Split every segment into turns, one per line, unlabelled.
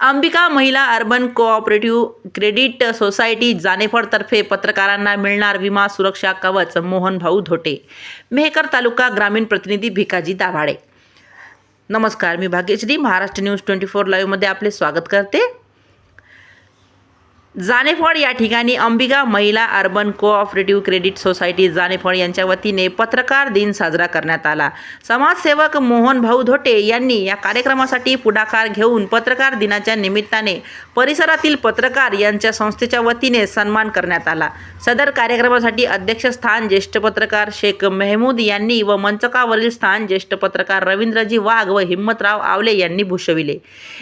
Ambika Mahila urban cooperative credit society जानेफळतर्फे पत्रकारांना मिळणार विमा सुरक्षा कवच मोहन भाऊ धोटे. मेहकर तालुका ग्रामीण प्रतिनिधी भिकाजी दाभाडे. नमस्कार मी Bhagyashree. Maharashtra news twenty four लाईव्हमध्ये आपले स्वागत करते. जानेफळ या ठिकाणी Ambika Mahila urban cooperative credit society Janephal यांच्या वतीने पत्रकार दिन साजरा करण्यात आला. समाजसेवक मोहन भाऊ धोटे यांनी या कार्यक्रमासाठी पुढाकार घेऊन पत्रकार दिनाच्या निमित्ताने परिसरातील पत्रकार यांच्या संस्थेच्या वतीने सन्मान करण्यात आला. सदर कार्यक्रमासाठी अध्यक्षस्थान ज्येष्ठ पत्रकार शेख मेहमूद यांनी व मंचकावरील स्थान ज्येष्ठ पत्रकार रवींद्रजी वाघ व हिम्मतराव आवले यांनी भूषविले.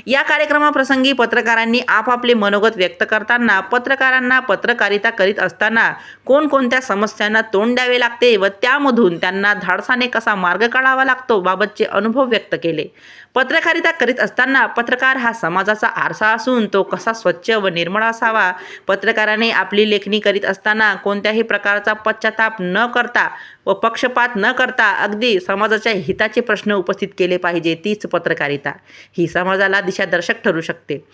या कार्यक्रमाप्रसंगी पत्रकारांनी आपापले मनोगत व्यक्त करताना पत्रकारांना पत्रकारिता करीत असताना कोणकोणत्या समस्यांना तोंड द्यावे लागते व त्यामधून त्यांना धाडसाने कसा मार्ग काढावा लागतो बाबतचे अनुभव व्यक्त केले. पत्रकारिता करीत असताना पत्रकार हा समाजाचा आरसा असून तो कसा स्वच्छ व निर्मळ असावा? पत्रकाराने आपली लेखणी करीत असताना कोणत्याही प्रकारचा पश्चाताप न करता व पक्षपात न करता अगदी समाजाच्या हिताचे प्रश्न उपस्थित केले पाहिजे तीच पत्रकारिता. ही समाजाला दिशादर्शक ठरू शकते.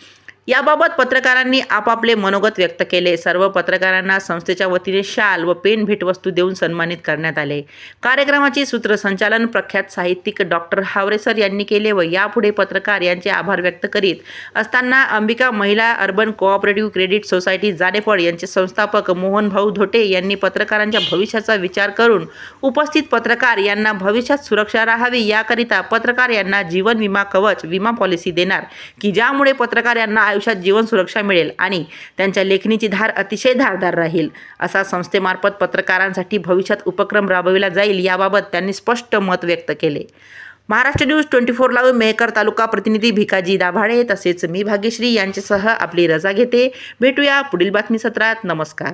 याबाबत पत्रकारांनी आपापले मनोगत व्यक्त केले. सर्व पत्रकारांना संस्थेच्या वतीने शाल व पेन भेटवस्तू देऊन सन्मानित करण्यात आले. कार्यक्रमाचे सूत्रसंचालन प्रख्यात साहित्यिक डॉक्टर हावरेसर यांनी केले व यापुढे पत्रकार यांचे आभार व्यक्त करीत असताना Ambika Mahila urban cooperative credit society Janephal यांचे संस्थापक मोहन भाऊ धोटे यांनी पत्रकारांच्या भविष्याचा विचार करून उपस्थित पत्रकार यांना भविष्यात सुरक्षा राहावी याकरिता पत्रकार यांना जीवन विमा कवच विमा पॉलिसी देणार की ज्यामुळे पत्रकार यांना आयुष्यात जीवन सुरक्षा मिळेल आणि त्यांच्या लेखणीची धार अतिशय धारदार राहील. असा संस्थेमार्फत पत्रकारांसाठी भविष्यात उपक्रम राबविला जाईल याबाबत त्यांनी स्पष्ट मत व्यक्त केले. Maharashtra news twenty four live Mehkar taluka प्रतिनिधी भिकाजी दाभाडे तसेच मी भाग्यश्री यांच्यासह आपली रजा घेते. भेटूया पुढील बातमी सत्रात नमस्कार.